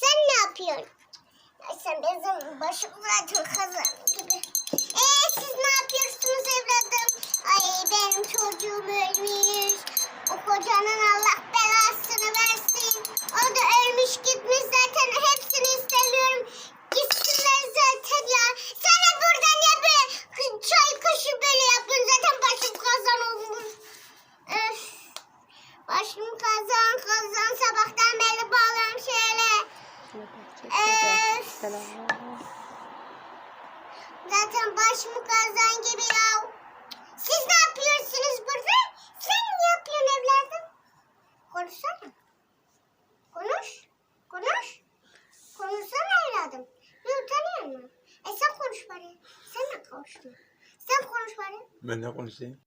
Sen ne yapıyorsun? Ya sen bizim başım zaten kazan gibi. Eee siz ne yapıyorsunuz evladım? Ay benim çocuğum ölmüş. O kocanın Allah belasını versin. O da ölmüş gitmiş zaten hepsini istemiyorum. Gitsinler zaten ya. Sen de burada ne böyle çay kaşığı böyle yapıyorsun zaten başım kazan olmuş. Öf. Başım kazan kazan. Öf. Zaten başım kazan gibi ya. Siz ne yapıyorsunuz burada? Sen ne yapıyorsun evladım? Konuşsana. Konuş. Konuş. Konuşsana evladım. Ne utanıyor musun? E sen konuş bari. Sen de konuşma. Sen konuş bari. Ben ne konuşayım?